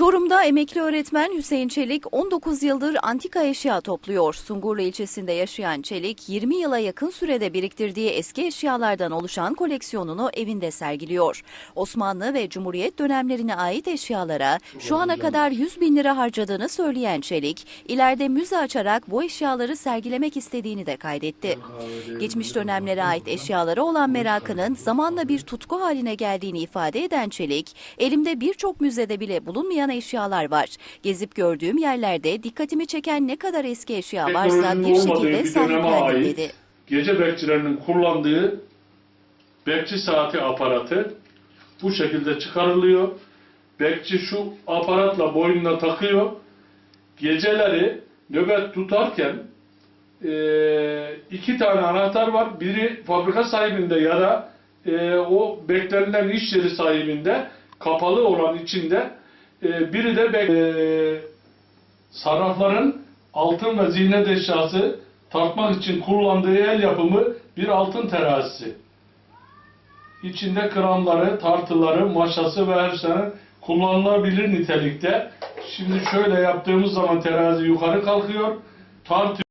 Çorum'da emekli öğretmen Hüseyin Çelik 19 yıldır antika eşya topluyor. Sungurlu ilçesinde yaşayan Çelik 20 yıla yakın sürede biriktirdiği eski eşyalardan oluşan koleksiyonunu evinde sergiliyor. Osmanlı ve Cumhuriyet dönemlerine ait eşyalara şu ana kadar 100 bin lira harcadığını söyleyen Çelik, ileride müze açarak bu eşyaları sergilemek istediğini de kaydetti. Geçmiş dönemlere ait eşyalara olan merakının zamanla bir tutku haline geldiğini ifade eden Çelik, elimde birçok müzede bile bulunmayan eşyalar var. Gezip gördüğüm yerlerde dikkatimi çeken ne kadar eski eşya varsa bir olmadığı şekilde bir döneme sahiplendim ait dedi. Gece bekçilerinin kullandığı bekçi saati aparatı bu şekilde çıkarılıyor. Bekçi şu aparatla boynuna takıyor. Geceleri nöbet tutarken eee, iki tane anahtar var. Biri fabrika sahibinde ya da eee, o beklenilen iş yeri sahibinde kapalı olan içinde eee, biri de eee, sarrafların altın ve ziynet eşyası tartmak için kullandığı el yapımı bir altın terazisi. İçinde gramları, tartıları, maşası ve her şey kullanılabilir nitelikte. Şimdi şöyle yaptığımız zaman terazi yukarı kalkıyor. Tartı